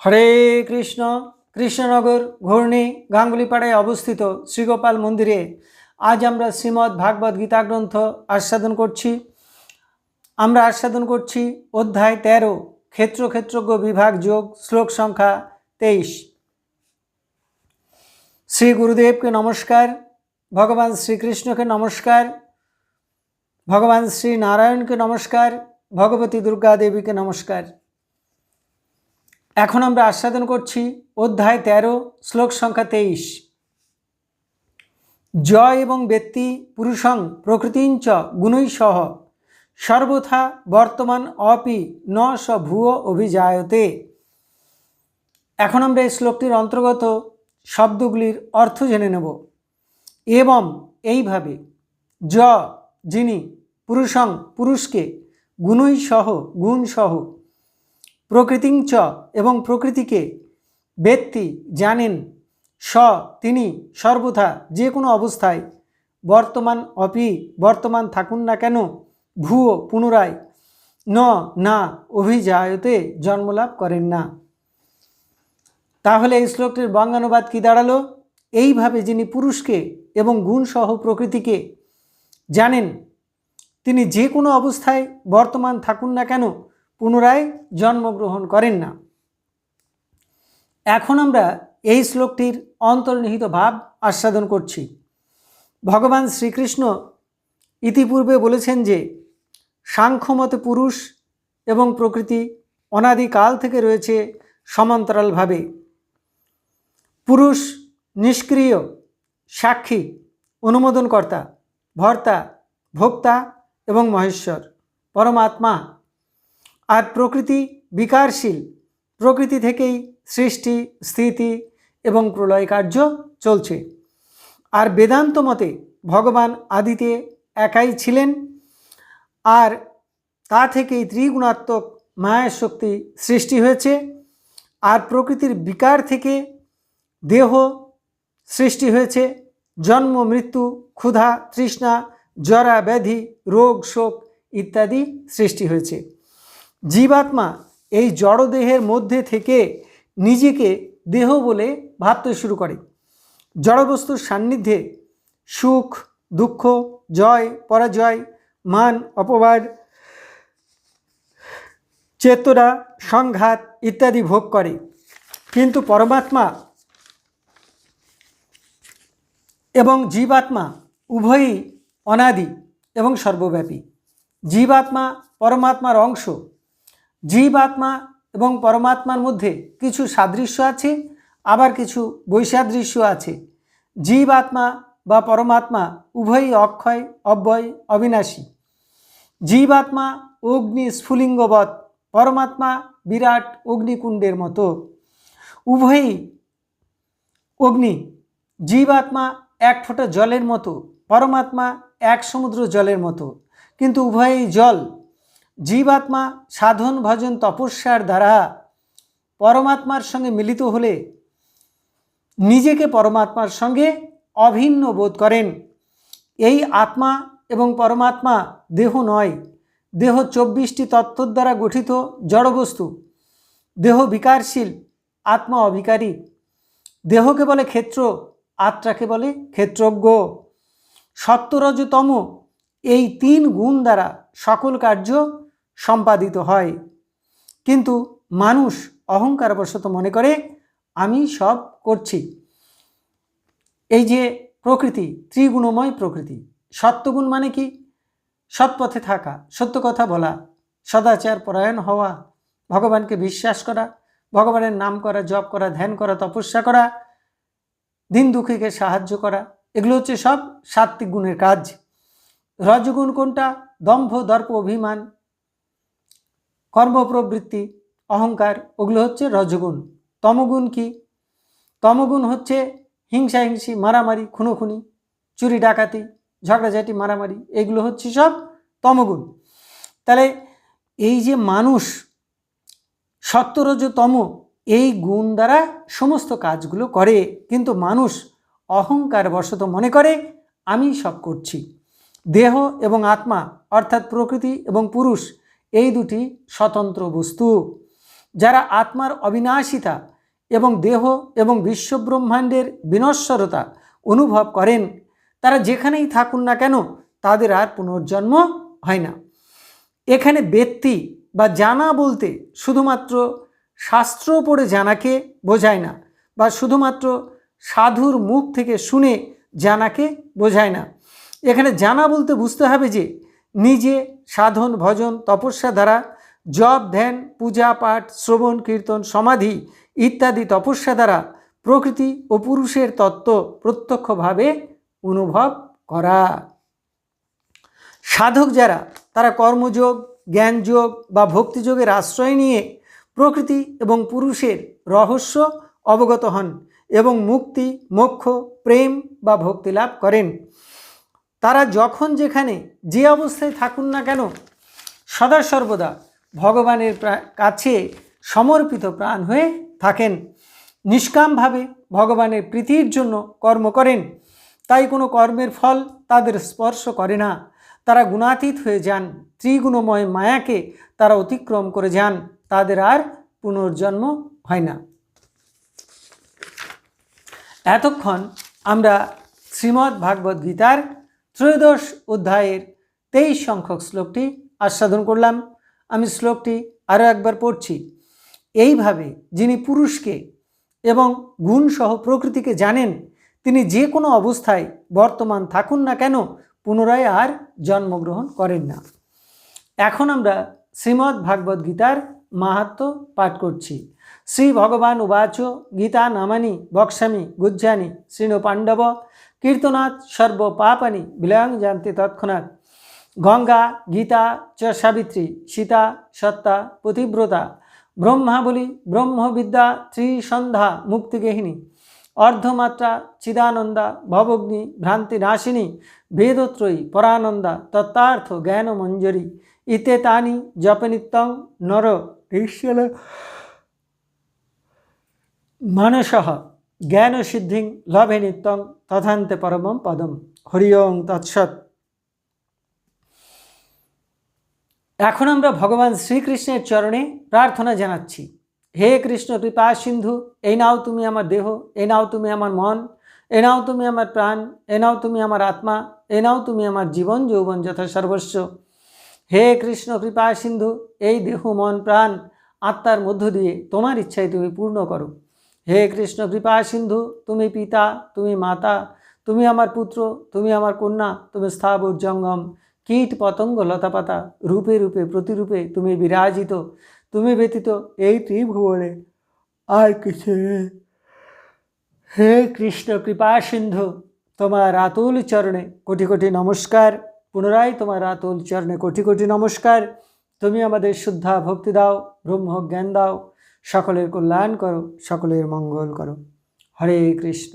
হরে কৃষ্ণ, কৃষ্ণনগর ঘূর্ণি গাঙ্গুলিপাড়ায় অবস্থিত শ্রীগোপাল মন্দিরে আজ আমরা শ্রীমদ্ ভাগবত গীতা গ্রন্থ আস্বাদন করছি। আমরা আস্বাদন করছি অধ্যায় তেরো, ক্ষেত্র ক্ষেত্রজ্ঞ বিভাগ যোগ, শ্লোক সংখ্যা তেইশ। শ্রী গুরুদেবকে নমস্কার, ভগবান শ্রীকৃষ্ণকে নমস্কার, ভগবান শ্রী নারায়ণকে নমস্কার, ভগবতী দুর্গা দেবীকে নমস্কার। এখন আমরা আস্বাদন করছি অধ্যায় তেরো, শ্লোক সংখ্যা তেইশ। জয় এবং ব্যক্তি পুরুষং প্রকৃতিঞ্চ গুণৈ সহ, সর্বথা বর্তমান অপি ন স ভুয় অভিজায়তে। এখন আমরা এই শ্লোকটির অন্তর্গত শব্দগুলির অর্থ জেনে নেব। এবং এইভাবে, য যিনি পুরুষং পুরুষকে গুণই সহ, গুণ সহ প্রকৃতিং চ এবং প্রকৃতিকে ব্যক্তি জানেন, স, তিনি সর্বথা যে কোনো অবস্থায় বর্তমান অপি, বর্তমান থাকুন না কেন, ভুয়ো পুনরায়, ন, না, অভিজায়তে জন্মলাভ করেন না। তাহলে এই শ্লোকটির বঙ্গানুবাদ কি দাঁড়াল? এইভাবে যিনি পুরুষকে এবং গুণসহ প্রকৃতিকে, জানেন, তিনি যে কোনো অবস্থায় বর্তমান থাকুন না কেন পুনরায় জন্মগ্রহণ করেন না। এখন আমরা এই শ্লোকটির অন্তর্নিহিত ভাব আস্বাদন করছি। ভগবান শ্রীকৃষ্ণ ইতিপূর্বে বলেছেন যে, সাংখ্যমতে পুরুষ এবং প্রকৃতি অনাদিকাল থেকে রয়েছে সমান্তরালভাবে। পুরুষ নিষ্ক্রিয়, সাক্ষী, অনুমোদনকর্তা, ভর্তা, ভোক্তা এবং মহেশ্বর, পরমাত্মা আর প্রকৃতি বিকারশীল। প্রকৃতি থেকেই সৃষ্টি, স্থিতি এবং প্রলয় কার্য চলছে। আর বেদান্ত মতে ভগবান আদিতে একাই ছিলেন আর তা থেকেই ত্রিগুণাত্মক মায়ের শক্তি সৃষ্টি হয়েছে আর প্রকৃতির বিকার থেকে দেহ সৃষ্টি হয়েছে। জন্ম, মৃত্যু, ক্ষুধা, তৃষ্ণা, জরা, ব্যাধি, রোগ, শোক ইত্যাদি সৃষ্টি হয়েছে। জীবাত্মা এই জড়দেহের মধ্যে থেকে নিজেকে দেহ বলে ভাবতে শুরু করে। জড়বস্তুর সান্নিধ্যে সুখ, দুঃখ, জয়, পরাজয়, মান, অপবাদ, চেতনা, সংঘাত ইত্যাদি ভোগ করে। কিন্তু পরমাত্মা এবং জীবাত্মা উভয়ই অনাদি এবং সর্বব্যাপী। জীবাত্মা পরমাত্মার অংশ। জীবাত্মা এবং পরমাত্মার মধ্যে কিছু সাদৃশ্য আছে, আবার কিছু বৈসাদৃশ্য আছে। জীবাত্মা বা পরমাত্মা উভয়ই অক্ষয়, অব্যয়, অবিনাশী। জীবাত্মা অগ্নি স্ফুলিঙ্গবৎ, পরমাত্মা বিরাট অগ্নিকুণ্ডের মতো। উভয়ই অগ্নি জীবাত্মা এক ফোঁটা জলের মতো, পরমাত্মা এক সমুদ্র জলের মতো। কিন্তু উভয়ই জল জীবাত্মা সাধন ভজন তপস্যার দ্বারা পরমাত্মার সঙ্গে মিলিত হলে নিজেকে পরমাত্মার সঙ্গে অভিন্ন বোধ করেন। এই আত্মা এবং পরমাত্মা দেহ নয়, দেহ চব্বিশটি তত্ত্বর দ্বারা গঠিত জড়বস্তু। দেহ বিকারশীল, আত্মা অবিকারী দেহকে বলে ক্ষেত্র, আত্মাকে বলে ক্ষেত্রজ্ঞ। সত্যরজতম এই তিন গুণ দ্বারা সকল কার্য সম্পাদিত হয়। কিন্তু মানুষ অহংকারবশত মনে করে, আমি সব করছি। এই যে প্রকৃতি, ত্রিগুণময় প্রকৃতি, সত্যগুণ মানে কি? সৎপথে থাকা, সত্য কথা বলা, সদাচার পরায়ণ হওয়া, ভগবানকে বিশ্বাস করা, ভগবানের নাম করা, জপ করা, ধ্যান করা, তপস্যা করা, দিন দুঃখীকে সাহায্য করা, এগুলো হচ্ছে সব সাত্বিক গুণের কাজ। রজগুণ কোনটা? দম্ভ, দর্প, অভিমান কর্মপ্রবৃত্তি, অহংকার, ওগুলো হচ্ছে রজগুণ। তমগুণ কি? তমগুণ হচ্ছে হিংসা হিংসি, মারামারি, খুনোখুনি, চুরি, ডাকাতি, ঝগড়াঝাটি, মারামারি, এগুলো হচ্ছে সব তমগুণ। তাহলে এই যে মানুষ সত্যরজতম, এই গুণ দ্বারা সমস্ত কাজগুলো করে, কিন্তু মানুষ অহংকার বশত মনে করে, আমি সব করছি। দেহ এবং আত্মা, অর্থাৎ প্রকৃতি এবং পুরুষ এই দুটি স্বতন্ত্র বস্তু। যারা আত্মার অবিনাশিতা এবং দেহ এবং বিশ্বব্রহ্মাণ্ডের বিনশ্বরতা অনুভব করেন, তারা যেখানেই থাকুন না কেন, তাদের আর পুনর্জন্ম হয় না। এখানে ব্যক্তি বা জানা বলতে শুধুমাত্র শাস্ত্র পড়ে জানাকে বোঝায় না বা শুধুমাত্র সাধুর মুখ থেকে শুনে জানাকে বোঝায় না। এখানে জানা বলতে বুঝতে হবে যে নিজে সাধন, ভজন, তপস্যা দ্বারা জপ, ধ্যান, পূজা, পাঠ, শ্রবণ, কীর্তন, সমাধি ইত্যাদি তপস্যা দ্বারা প্রকৃতি ও পুরুষের তত্ত্ব প্রত্যক্ষভাবে অনুভব করা। সাধক যারা, তারা কর্মযোগ, জ্ঞানযোগ বা ভক্তিযোগের আশ্রয় নিয়ে প্রকৃতি এবং পুরুষের রহস্য অবগত হন এবং মুক্তি, মোক্ষ, প্রেম বা ভক্তি লাভ করেন। তারা যখন যেখানে যে অবস্থায় থাকুন না কেন, সদা সর্বদা ভগবানের কাছে সমর্পিত প্রাণ হয়ে থাকেন। নিষ্কামভাবে ভগবানের প্রীতির জন্য কর্ম করেন। তাই কোনো কর্মের ফল তাদের স্পর্শ করে না। তারা গুণাতীত হয়ে যান, ত্রিগুণময় মায়াকে তারা অতিক্রম করে যান। তাদের আর পুনর্জন্ম হয় না। এতক্ষণ আমরা শ্রীমদ্ ভাগবত গীতার ত্রয়োদশ অধ্যায়ের তেইশ সংখ্যক শ্লোকটি আস্বাদন করলাম। আমি শ্লোকটি আরও একবার পড়ছি। এইভাবে যিনি পুরুষকে এবং গুণসহ প্রকৃতিকে জানেন, তিনি যে কোনো অবস্থায় বর্তমান থাকুন না কেন, পুনরায় আর জন্মগ্রহণ করেন না। এখন আমরা শ্রীমদ্ ভাগবত গীতার মাহাত্ম পাঠ করছি। শ্রী ভগবান উবাচ গীতা নামানি বক্সামি গুজ্জানি শ্রীণ পাণ্ডব কীর্তনাথ সর্ব পাপানি বিলয়ং জানতে তৎক্ষণাৎ। গঙ্গা, গীতা চ সাবিত্রী, সীতা, সত্তা, পতিব্রতা ব্রহ্মাবলী ব্রহ্মবিদ্যা, ত্রিসন্ধ্যা মুক্তিগেহিনী অর্ধমাত্রা, চিদানন্দা, ভবগ্নি ভ্রান্তি নাশিনী বেদত্রয়ী, পরানন্দা, তত্ত্বার্থ জ্ঞান ইতে তানি জপনিত্যং, নর। ঋষ্যল মানস জ্ঞান জ্ঞানসিদ্ধিং লভে নিত্যং তথান্তে পরমম পদম হরি ওং তৎসৎ এখন আমরা ভগবান শ্রীকৃষ্ণের চরণে প্রার্থনা জানাচ্ছি। হে কৃষ্ণ, কৃপা সিন্ধু, এই নাও তুমি আমার দেহ এ নাও তুমি আমার মন এ নাও তুমি আমার প্রাণ এ নাও তুমি আমার আত্মা এ নাও তুমি আমার জীবন, যৌবন যথা সর্বস্ব। হে কৃষ্ণ, কৃপা সিন্ধু, এই দেহ, মন, প্রাণ, আত্মার মধ্য দিয়ে তোমার ইচ্ছায় তুমি পূর্ণ করো। হে কৃষ্ণ কৃপা সিন্ধু, তুমি পিতা, তুমি মাতা, তুমি আমার পুত্র, তুমি আমার কন্যা, তুমি স্থাবর জঙ্গম কীট পতঙ্গ লতাপাতা রূপে রূপে, প্রতিরূপে তুমি বিরাজিত, তুমি ব্যতীত এই ত্রিভুবনে আর কিছু হে কৃষ্ণ কৃপা সিন্ধু, তোমার আতুল চরণে কোটি কোটি নমস্কার। পুনরায় তোমার আতুল চরণে কোটি কোটি নমস্কার। তুমি আমাদের শুদ্ধা ভক্তি দাও ব্রহ্ম জ্ঞান দাও। সকলের কল্যাণ করো সকলের মঙ্গল করো। হরে কৃষ্ণ।